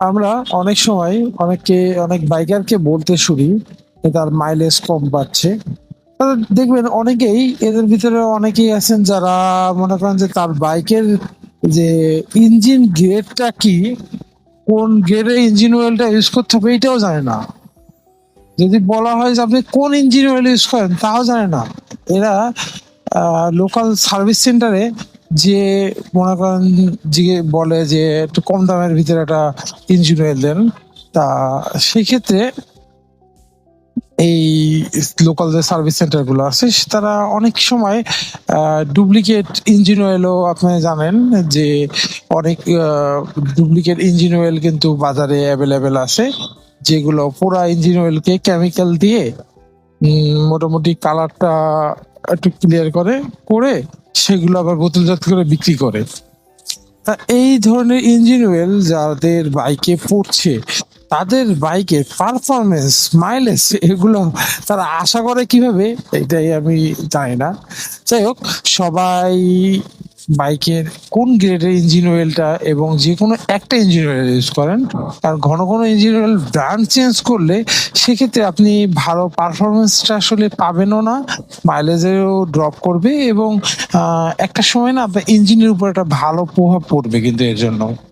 আমরা অনেক সময় অনেককে, অনেক বাইকারকে বলতে শুনি তার মাইলেজ কম পাচ্ছে। দেখবেন অনেকেই এদের ভিতরে অনেকেই আছেন যারা মনে করেন যে তার বাইকের যে ইঞ্জিন গ্রেডটা কি, কোন গ্রেডের ইঞ্জিন অয়েলটা ইউজ করতে হবে এটাও জানে না। যদি বলা হয় যে আপনি কোন ইঞ্জিন অয়েল ইউজ করেন তাও জানে না। এরা লোকাল সার্ভিস সেন্টারে যে মনে করেন যে বলে যে একটু কম দামের ভিতরে একটা ইঞ্জিন অয়েল দেন, তা সেক্ষেত্রে এই লোকাল যে সার্ভিস সেন্টারগুলো আছে, তারা অনেক সময় ডুপ্লিকেট ইঞ্জিন অয়েলও আপনি জানেন যে অনেক ডুপ্লিকেট ইঞ্জিন অয়েল কিন্তু বাজারে অ্যাভেলেবেল আছে, যেগুলো পুরা ইঞ্জিন অয়েলকে কেমিক্যাল দিয়ে মোটামুটি কালারটা একটু ক্লিয়ার করে করে সেগুলো আবার বোতলজাত করে বিক্রি করে। তা এই ধরনের ইঞ্জিন ওয়েল যাদের বাইকে পড়ছে, তাদের বাইকের পারফরমেন্স মাইলেজ এগুলো তারা আশা করে কীভাবে? এটাই আমি জানি না। যাই হোক, সবাই বাইকের কোন গ্রেডের ইঞ্জিন অয়েলটা এবং যে কোনো একটা ইঞ্জিন অয়েল ইউজ করেন আর ঘন ঘন ইঞ্জিন অয়েল ব্র্যান্ড চেঞ্জ করলে সেক্ষেত্রে আপনি ভালো পারফরমেন্সটা আসলে পাবেনও না মাইলেজেরও ড্রপ করবে এবং একটা সময় না আপনার ইঞ্জিনের উপর একটা ভালো প্রভাব পড়বে কিন্তু এর জন্য।